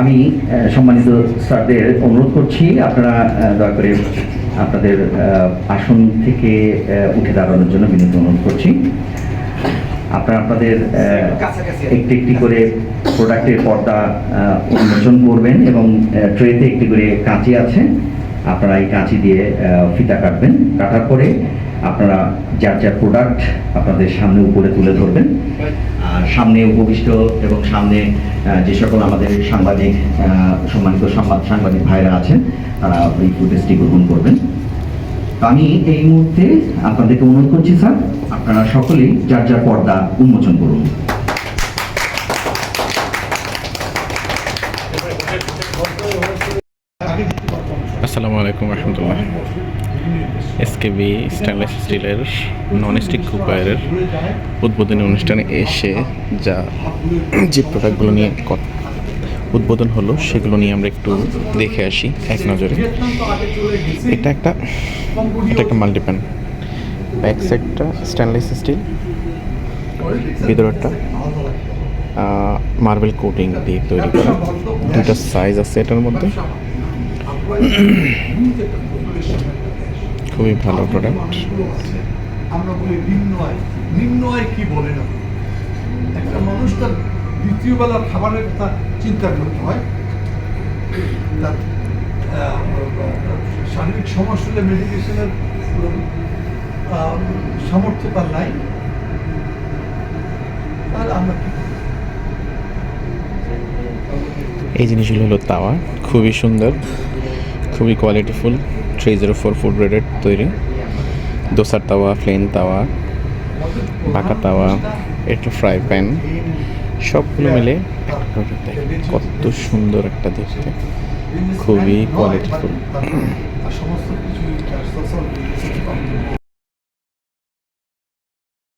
আমি সম্মানিত স্যারদের অনুরোধ করছি, আপনারা দয়া করে আপনাদের আসন থেকে উঠে দাঁড়ানোর জন্য বিনীত অনুরোধ করছি। আপনারা আপনাদের একটি একটি করে প্রোডাক্টের পর্দা উন্মোচন করবেন এবং ট্রেতে একটি করে কাঁচি আছে, আপনারা এই কাঁচি দিয়ে ফিতা কাটবেন। কাটার পরে আপনারা যার যার প্রোডাক্ট আপনাদের সামনে উপরে তুলে ধরবেন। সামনে উপবিষ্ট এবং সামনে যে সকল আমাদের সাংবাদিক সম্মানিত সংবাদ সাংবাদিক ভাইরা আছেন, তারা এই ফুটেজটি গ্রহণ করবেন। আমি এই মুহূর্তে আপনাদেরকে অনুরোধ করছি, স্যার, আপনারা সকলেই যার যার পর্দা উন্মোচন করুন। আসসালামু আলাইকুম রহমতুল্লাহ। এসকেবি স্টেনলেস স্টিলের নন স্টিক কুকারের উদ্বোধনী অনুষ্ঠানে এসে যা যে প্রোডাক্টগুলো নিয়ে উদ্বোধন হলো, সেগুলো নিয়ে আমরা একটু দেখে আসি এক নজরে। এটা একটা এটা একটা মাল্টিপ্যান ব্যাক সাইডটা স্টেনলেস স্টিল ভিতরটা মার্বেল কোটিং দিয়ে তৈরি করা। দুটা সাইজ আছে এটার মধ্যে। খুবই ভালো প্রোডাক্ট আমরা বলি নিম্ন আয়। নিম্ন আয় কি বলে না? একটা মানুষ তার দ্বিতীয় বেলার খাবারের কথা চিন্তা করতে হয়। তার শারীরিক সমস্যা হলে মেডিকেশনের সামর্থ্য তার নাই। তাহলে আমরা এই জিনিসগুলো হলো তাওয়া। খুবই সুন্দর খুবই qualityful three zero four food গ্রেডের তৈরি দোসার তাওয়া প্লেন তাওয়া, বাঁকা তাওয়া একটা ফ্রাই প্যান সবগুলো মিলে। কত সুন্দর একটা দেখতে খুবই কোয়ালিটিফুল